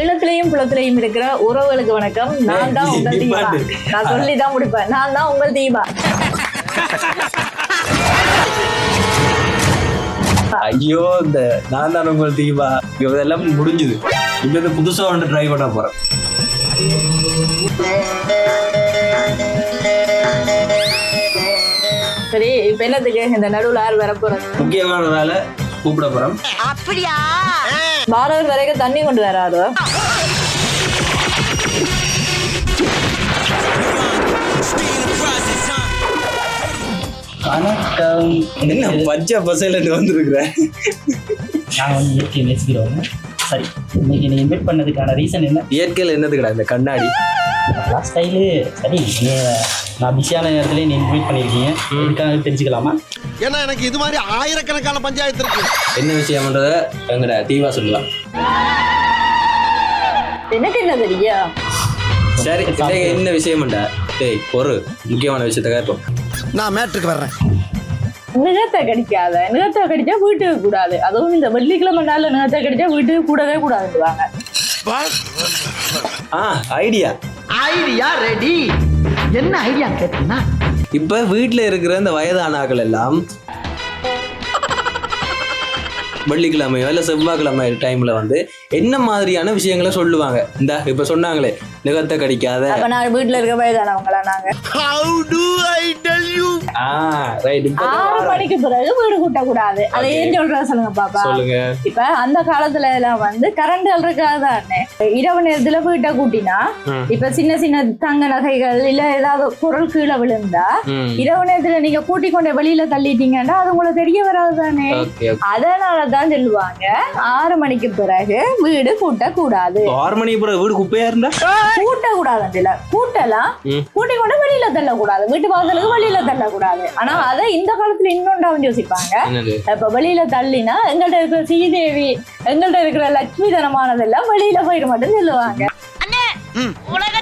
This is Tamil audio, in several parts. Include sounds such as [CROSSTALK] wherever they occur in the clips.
ஈழத்திலையும் புலத்திலையும் இருக்கிற உறவுகளுக்கு வணக்கம். நான் தான் உங்கள் தீபா. நான் சொல்லி தான் முடிப்பேன். நான் தான் உங்கள் தீபா. ஐயோ இந்த நான் தான் உங்கள் தீபா. இதெல்லாம் முடிஞ்சுது. இப்ப இந்த புதுசா ஒன்று ட்ரை பண்ண போறேன். சரி இப்ப என்னத்துக்கு? இந்த நடுவுல யார் வர போறது முக்கியமான வேலை கூப்பிட போறோம் பாரவர் வரைக்கும் தண்ணி கொண்டு வராரு வணக்கம். என்ன பச்சை பசையில இருந்து வந்திருக்கிறேன் நான் வந்து இயற்கை நேசிக்கிறவங்க சரி இன்னைக்கு நீ இன்வைட் பண்ணதுக்கான ரீசன் என்ன? இயற்கையில் என்னதுக்குடா இந்த கண்ணாடி? லாஸ்ட் ஸ்டைலு சரி நான் பிஸியான நேரத்துல நீ இன்வைட் பண்ணியிருக்கீங்க இதுக்காக தெரிஞ்சுக்கலாமா? ஏன்னா எனக்கு இது மாதிரி ஆயிரக்கணக்கான பஞ்சாயத்து இருக்கு. என்ன விஷயம்ன்றத எங்கட தீவா சொல்லலாம். எனக்கு என்ன தெரியும் சரி என்ன விஷயம்டா டேய் ஒரு முக்கியமான விஷயத்த கேட்போம் நான் மேட்ருக்கு வர்றேன். நிகத்தை கடிக்காத நிகத்தை கடிச்சா வீட்டுக்கு கூடாது. அதுவும் இந்த வெள்ளிக்கிழமை நாள்ல நிகத்தை கடிச்சா வீட்டுக்கு கூடவே கூடாதுவாங்க ஆ ஐடியா ஐடியா ரெடி. என்ன ஐடியா கேட்டீங்கன்னா? இப்ப வீட்ல இருக்கிற இந்த வயதானாக்கள் எல்லாம் வெள்ளிக்கிழமையோ இல்ல செவ்வாய்க்கிழமை டைம்ல வந்து என்ன மாதிரியான விஷயங்களை சொல்லுவாங்க? இந்த இப்ப சொன்னாங்களே நிகத்தை கடிக்காத. அப்ப நான் வீட்டுல இருக்க வயதானவங்களா நாங்க. How do I tell you ah right இப்ப ஆறு மணிக்கு பிறகு வீடு கூட்ட கூடாது அதை ஏன் சொல்ற சொல்லுங்க பாப்பா? சொல்லுங்க. இப்ப அந்த காலத்துல எல்லாம் வந்து கரண்ட் இருக்காதானே இரவு நேரத்துல வீட்டை கூட்டினா. இப்ப சின்ன சின்ன தங்க நகைகள் இல்ல ஏதாவது பொருள் கீழே விழுந்தா இரவு நேரத்துல நீங்க கூட்டி கொண்டு வெளியில தள்ளிட்டீங்கன்னா அது உங்களுக்கு தெரிய வராது தானே. அதனாலதான் சொல்லுவாங்க ஆறு மணிக்கு பிறகு வீடு கூட்ட கூடாது ஆறு மணிக்கு பிறகு வீடு குப்பையா இருந்தா? கூட்ட கூடாது இல்ல கூட்டலாம். கூட்டி கொண்டு வெளியில தள்ளக்கூடாது. வீட்டு வாசலுக்கு வெளியில தள்ளக்கூடாது. ஆனா அதை இந்த காலத்துல இன்னொன்றாவும் யோசிப்பாங்க. இப்ப வெளியில தள்ளினா எங்கள்ட்ட இருக்கிற ஸ்ரீதேவி எங்கள்ட்ட இருக்கிற லட்சுமி தனமானதெல்லாம் வெளியில போயிட மட்டும் சொல்லுவாங்க. உலக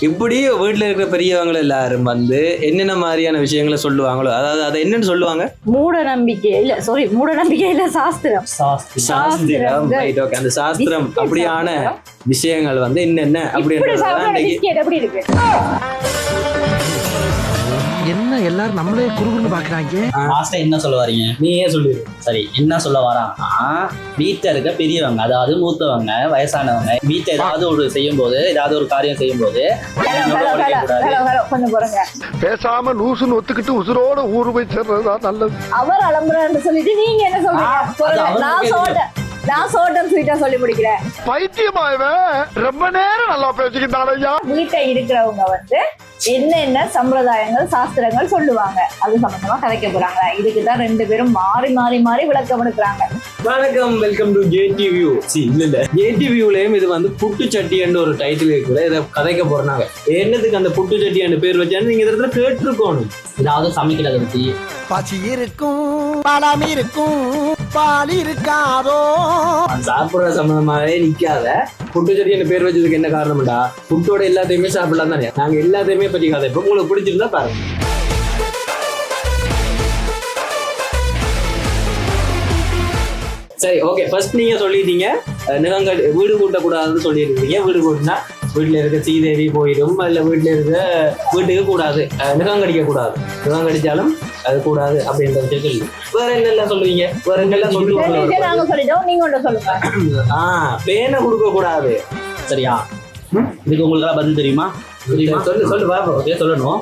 இப்படி வீட்டுல இருக்கிற பெரியவங்க எல்லாரும் வந்து என்னென்ன மாதிரியான விஷயங்களை சொல்லுவாங்களோ அதாவது அதை என்னன்னு சொல்லுவாங்க? மூட நம்பிக்கை இல்ல சாரி மூட நம்பிக்கை இல்ல சாஸ்திரம். சாஸ்தி சாஸ்திரம். ரைட் ஓகே அந்த சாஸ்திரம் அப்படியான. விஷயங்கள் வந்து என்னென்ன அப்படின்றத என்ன எல்லாரும் நம்மளே குறுகுறுன்னு பாக்குறாங்க? லாஸ்ட்டாக என்ன சொல்ல வரீங்க? நீ ஏன் சொல்லிடு சரி என்ன சொல்ல வராங்கன்னா வீட்டில் இருக்க பெரியவங்க அதாவது மூத்தவங்க வயசானவங்க வீட்டில் ஏதாவது ஒரு செய்யும் போது ஏதாவது ஒரு காரியம் செய்யும் போது கொஞ்சம் போறங்க. பேசாம லூசுன்னு ஒத்துக்கிட்டு உசுரோட ஊரு போய் சேர்றதுதான் நல்லது. அவர் அலம்புறான்னு சொல்லிட்டு நீங்க என்ன சொல்றீங்க? நான் தெரியும். சோட்ட நான் சோட்டம் ஸ்வீட்டா சொல்லி முடிக்கிறேன். பைத்தியமாயவன் ரொம்ப நேரம் நல்லா பேசிக்கிட்டான் ஐயா. வீட்டை இருக்கிறவங்க வந்து என்னென்ன சம்பிரதாயங்கள் சாஸ்திரங்கள் சொல்லுவாங்க. அது சம்பந்தமா கதைக்க போறாங்க. இதுக்கு தான் ரெண்டு பேரும் மாறி மாறி மாறி விளக்கம் எடுக்கிறாங்க. வணக்கம் welcome to JD view C இல்ல இல்ல. ஜேடி வியூலயும் இது வந்து புட்டு சட்டின்னு ஒரு டைட்டில் இருக்குது. இதை கதைக்க போறாங்க என்னதுக்கு அந்த புட்டு சட்டின்னு பேர் வச்சான்னு நீங்க இந்த இடத்துல கேட்டிருக்கணும். ஏதாவது சமைக்கிறத பற்றி பசி இருக்கும் பழம் இருக்கும். பால் இருக்காதோ சாப்பிடுற சம்பந்தமாவே நிக்காத. புட்டு சட்டின்னு பேர் வச்சதுக்கு என்ன காரணம்டா? புட்டோட எல்லாத்தையுமே சாப்பிடலாம் தானே நாங்க எல்லாத்தையுமே பற்றி கதை இப்போ உங்களுக்கு பிடிச்சிருந்தா பாருங்க. சரி ஓகே ஃபர்ஸ்ட் நீங்க சொல்லிட்டீங்க. அஹ், நிலங்கள் வீடு கூட்டக்கூடாதுன்னு சொல்லியிருக்கீங்க வீடு கூட்டினா வீட்டுல இருக்க சீதேவி போயிடும். இல்ல வீட்டுல இருக்க வீட்டுக்கு கூடாது. அஹ், நிலம் கடிக்க கூடாது நிலம் கடிச்சாலும் அது கூடாது அப்படின்ற சொல்லி. வேற என்னெல்லாம் சொல்லுவீங்க வேற என்னெல்லாம் விஷயம் சொல்லுவாங்க நாங்க சொல்லிட்டோம். நீங்க ஒன்று சொல்லுங்க. [CLEARS THROAT] ஆ பேனை கொடுக்க கூடாது. சரியா? இதுக்கு உங்களுக்கு பதில் தெரியுமா? தெரியுமா? சொல்லு சொல்லு பாப்போம். சொல்லணும்.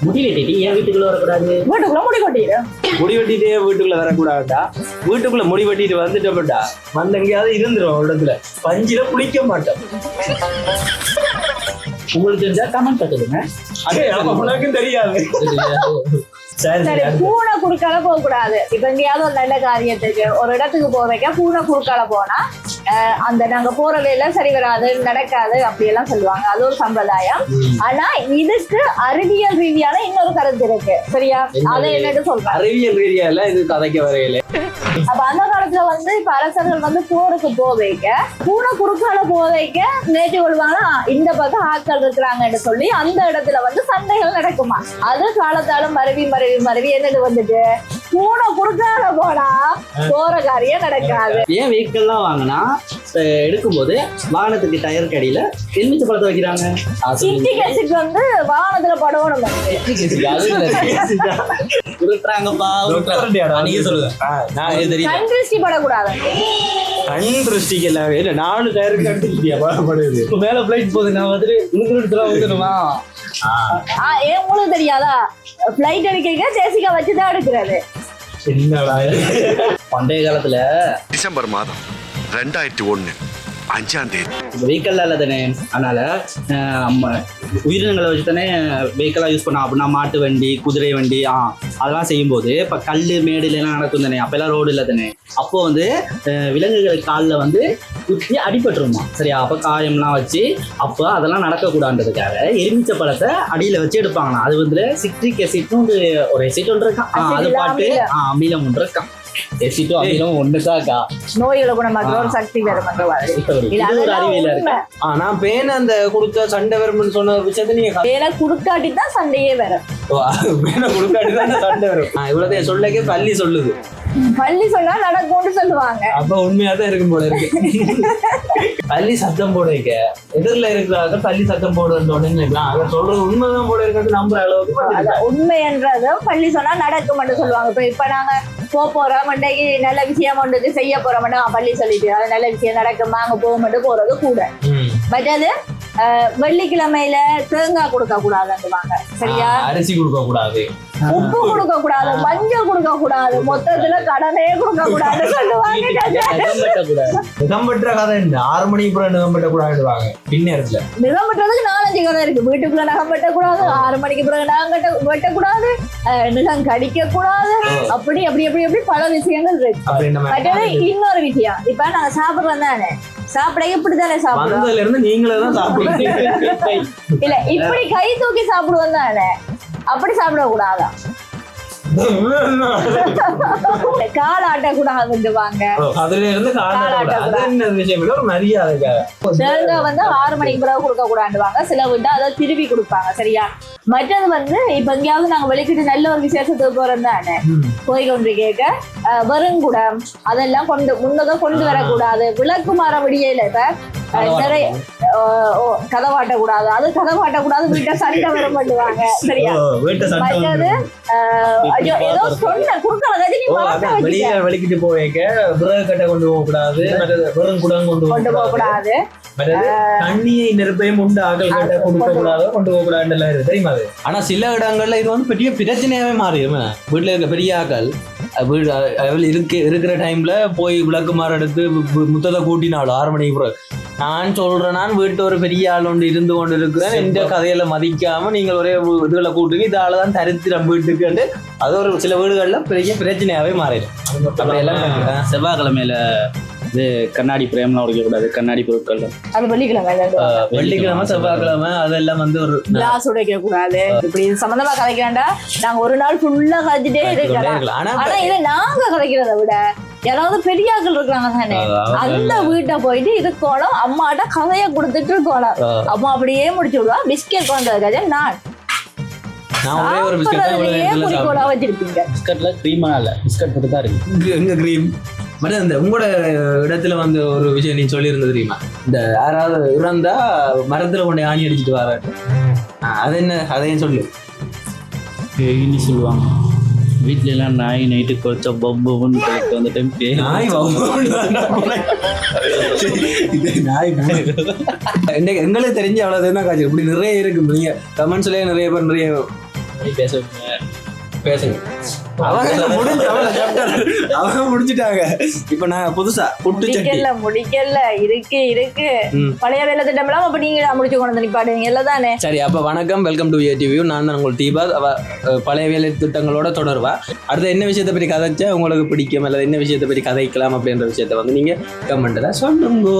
முடி வெட்டிட்டு ஏன் வீட்டுக்குள்ள வரக்கூடாது? வீட்டுக்குள்ள முடி கொட்டிடு முடி வெட்டிட்டே வீட்டுக்குள்ள வரக்கூடாதுடா? வீட்டுக்குள்ள முடி வெட்டிட்டு வந்துட்டோம்டா. வந்து எங்கேயாவது இருந்துரும் இடத்துல. பஞ்சில குளிக்க மாட்டோம். உங்களுக்கு தெரிஞ்சா கமெண்ட் சொல்லுங்க. அது உனக்கும் தெரியாது. சரி பூனை குறுக்கால போக கூடாது இப்ப எங்கேயாவது ஒரு நல்ல காரியத்துக்கு ஒரு இடத்துக்கு போக வைக்க பூனை குறுக்கால போனா அந்த நாங்க போற வேலை சரி வராது நடக்காது அப்படி எல்லாம் சொல்லுவாங்க. அது ஒரு சம்பிரதாயம். ஆனா இதுக்கு அறிவியல் ரீதியான இன்னொரு கருத்து இருக்கு. சரியா? அதை என்னன்னு சொல்றேன். அறிவியல் ரீதியால இது கதைக்க வரையில? அப்ப அந்த காலத்துல வந்து இப்ப அரசர்கள் வந்து போருக்கு போக வைக்க பூனை குறுக்கால போக வைக்க நேற்று கொள்வாங்கன்னா இந்த பக்கம் ஆட்கள் இருக்கிறாங்கன்னு சொல்லி அந்த இடத்துல வந்து சண்டைகள் நடக்குமா? அது காலத்தாலும் மருவி மருவி மருவி என்னது வந்துட்டு? பூனை குறுக்கால போனா போற காரியம் நடக்காது. ஏன் வெஹிக்கல்லாம் வாங்கினா எடுக்கும்போது வாகனத்துக்கு டயர் கடியில எலுமிச்சை பழத்தை வைக்கிறாங்க. அது சிட்டி கட்சிக்கு வந்து வாகனத்துல படணும் அது இல்ல. உருட்டுறாங்கப்பா உருட்டுறாங்க. நீங்க சொல்லுங்க ஆ, நான் இது தெரியும். கண் திருஷ்டி படக்கூடாது. கண் திருஷ்டிக்கு எல்லாமே இல்ல நாலு டயருக்கு கண்டுபிடியா படுது இப்ப மேல பிளைட் போகுது நான் வந்துட்டு வந்துடுமா உங்களுக்கு தெரியாதா? பிளைட் அடிக்க ஜேசிகா வச்சுதான் எடுக்கிறது. என்னடா? பண்டைய காலத்துல டிசம்பர் மாதம். ரெண்டாயிரத்தி ஒண்ணு அஞ்சாம் தேதி. வெஹிக்கல்ல இல்லை தானே அதனால உயிரினங்களை வச்சு தானே வெஹிக்கலாக யூஸ் பண்ணோம். அப்படின்னா மாட்டு வண்டி குதிரை வண்டி ஆ அதெல்லாம் செய்யும்போது இப்போ கல் மேடுல எல்லாம் நடக்கும் தானே. அப்பெல்லாம் ரோடு இல்லை தானே. அப்போ வந்து விலங்குகள் காலில் வந்து குத்தி அடிபட்டுருமா. சரியா? அப்போ காயம்லாம் வச்சு அப்போ அதெல்லாம் நடக்கக்கூடாதுன்றதுக்காக எலுமிச்சை பழத்தை அடியில் வச்சு எடுப்பாங்களாம். அது வந்து சிட்ரிக் எசிட்னு ஒரு ஒரு எசிட் ஒன்று இருக்கான் அது பாட்டு அமிலம் ஒன்று இருக்கான் எசிட்டும் அமிலம் ஒன்று தான் இருக்கா? நோய்களை குணமாக்குற ஒரு சக்தி பெறும் மாதிரி. இது இது ஒரு அதெல்லாம் அறிவியல இருக்கு. உண்மை. ஆ, நான் பேன் அந்த கொடுத்த சண்டை வரும்னு சொன்ன விஷயத்த நீங்க ஏன்னா குடுக்காட்டி தான் சண்டையே வரும். அது கொடுக்காட்டி சண்டை வரும். சொல்லக்கே பள்ளி சொல்லுது. பள்ளி சொன்னா நடக்கும்னு சொல்லுவாங்க. அப்ப உண்மையா தான் இருக்கும் போல இருக்கு. பள்ளி சத்தம் போட வைக்க எதிரில் இருக்கிறாங்க பள்ளி சத்தம் போடுறது உடனே. அதை சொல்றது உண்மைதான் போல இருக்கிறது நம்புற அளவுக்கு அது பண்ணிருக்காங்க. உண்மைன்றதும் பள்ளி சொன்னா நடக்கும்னு சொல்லுவாங்க. இப்ப இப்ப நாங்க போக போறோம். மண்டைக்கு நல்ல விஷயம் ஒன்றுக்கு செய்ய போறோம் பள்ளி சொல்லிட்டு அது நல்ல விஷயம் நடக்குமா? அங்க போக மட்டும் போறது கூட. மற்றது அஹ், வெள்ளிக்கிழமையில தேங்காய் கொடுக்க கூடாதுன்னு சரியா அரிசி கொடுக்க கூடாது உப்பு கொடுக்க கூடாது மஞ்சள் கொடுக்க கூடாது மொத்தத்துல கடனே கொடுக்க கூடாதுன்னு [LAUGHS] சொல்லுவாங்க நிகம்பற்ற கதை என்ன? ஆறு மணிக்கு அப்புறம் நிகம்பற்ற கூடாதுவாங்க பின்னேரத்துல நிலம் வெட்டுறதுக்கு நாலஞ்சு கதை இருக்கு. வீட்டுக்குள்ள நகம் வெட்டக்கூடாது ஆறு மணிக்கு பிறகு நகம் கட்ட வெட்டக்கூடாது அஹ், நிலம் கடிக்க கூடாது அப்படி அப்படி அப்படி அப்படி பல விஷயங்கள் இருக்கு. இன்னொரு விஷயம். இப்ப நாங்க சாப்பிடுறோம் தானே? சாப்பிட இப்படி தானே சாப்பிடுறோம்? வந்ததுல இருந்து நீங்களே தான் சாப்பிடுறீங்க. [LAUGHS] இல்ல இப்படி கை தூக்கி சாப்பிடுவோம் தானே? அப்படி சாப்பிட கூடாதா? கால் ஆட்டக்கூடாதுவாங்க அதுல இருந்து விஷயம் ஒரு மரியாதைக்காக. தேங்காய் வந்து ஆறு மணிக்கு பிறகு கொடுக்க சில வீட்டு அதை திருப்பி கொடுப்பாங்க சரியா? மற்றது வந்து இப்ப எங்கேயாவது நாங்க வெளிக்கிட்டு நல்ல ஒரு விசேஷத்துக்கு போறோம் தானே? போய் கொண்டு கேட்க அஹ், வெறுங்குடம் அதெல்லாம் கொண்டு முன்னதை கொண்டு வரக்கூடாது. விளக்கு மாற விடியல இப்ப. நிறைய அஹ், ஓ, கதவாட்ட கூடாது. அது கதவாட்ட கூடாது வீட்டை சண்டை வர பண்ணுவாங்க சரியா? வீட்டை சண்டை மற்றது அஹ், ஐயோ ஏதோ சொன்ன குறுக்களை கதை நீ வெளிக்கிட்டு போவேக்க. விறகு கட்டை கொண்டு போக கூடாது. மற்றது வெறும் குடம் கொண்டு கொண்டு போக கூடாது. மற்றது தண்ணியை நெருப்பையும் உண்டு ஆக்கள் கட்ட கொடுக்க கூடாது கொண்டு போக கூடாது எல்லாம் இருக்கு. தெரியுமா அது? ஆனா சில இடங்கள்ல இது வந்து பெரிய பிரச்சனையாவே மாறிடும் வீட்டுல இருக்க பெரிய ஆக்கள் வீடு இருக்கு இருக்கிற டைம்ல போய் விளக்கு மாறு எடுத்து முத்தத்தை கூட்டினாலும் ஆறு மணிக்கு நான் சொல்றேன் நான் வீட்டு ஒரு பெரிய ஆள் ஒன்று இருந்து கொண்டு இருக்கிறேன் இந்த கதையில மதிக்காம நீங்கள் ஒரே இதுல கூட்டுங்க. இந்த ஆளு தான் தரித்திரம் வீட்டுக்கு அது ஒரு சில வீடுகள்ல பெரிய பிரச்சனையாவே மாறிடும். செவ்வாய்க்கிழமையில இது கண்ணாடி பிரேம்லாம் உடைக்கக்கூடாது. கண்ணாடி பொருட்கள். அது வெள்ளிக்கிழமை வெள்ளிக்கிழமை செவ்வாய்க்கிழமை அதெல்லாம் வந்து ஒரு கிளாஸ் உடைக்க கூடாது இப்படி சம்பந்தமா கதைக்கிறாண்டா நாங்க ஒரு நாள் ஃபுல்லா கதைச்சிட்டே இருக்கலாம் ஆனா இதை நாங்க கதைக்கிறத விட யாராவது பெரியாக்கள் இருக்காங்க தானே? அந்த வீட்டை போயிட்டு இருக்கோணும் அம்மாட்ட கதைய கொடுத்துட்டு இருக்கோணும் அம்மா அப்படியே முடிச்சு விடுவா பிஸ்கெட் கொண்டு கதை நான் நான் ஒரே ஒரு பிஸ்கட். வச்சிருப்பீங்க. பிஸ்கட்ல க்ரீமா இல்ல. பிஸ்கட் மட்டும் தான் இருக்கு. இங்க- எங்க கிரீம் பட் இந்த உங்களோட இடத்துல வந்து ஒரு விஷயம் நீ சொல்லியிருந்தது தெரியுமா? இந்த யாராவது இறந்தா மரத்துல கொண்டு ஆணி அடிச்சிட்டு வர அது என்ன? அதையும் சொல்லு. சொல்லுவாங்க. வீட்ல எல்லாம் நாய் நைட்டு குறைச்சா பம்புன்னு கலெக்ட் வந்துட்டு பேய். நாய் இது நாய் எங்களுக்கு தெரிஞ்ச அவ்வளவு தான் காட்சி இப்படி நிறைய இருக்கு நீங்க கமெண்ட்ஸ்லயே நிறைய பேர் நிறைய பேசுவாங்க. பேசுங்க. அவங்க முடிஞ்சு அவங்க முடிச்சிட்டாங்க இப்ப நான் புதுசா புட்டு முடிக்கல முடிக்கல. இருக்கு இருக்கு. பழைய வேலை திட்டம் எல்லாம் அப்ப நீங்க முடிச்சு கொண்டு வந்து நிப்பாடுவீங்க சரி அப்ப வணக்கம். வெல்கம் டு ஏடிவியூ நான் தான் உங்கள் தீபா. அவ பழைய வேலை திட்டங்களோட தொடர்வா. அடுத்து என்ன விஷயத்தை பற்றி கதைச்சா உங்களுக்கு பிடிக்கும்? அல்லது என்ன விஷயத்தை பற்றி கதைக்கலாம் அப்படின்ற விஷயத்தை வந்து நீங்க கமெண்ட்ல சொல்லுங்க.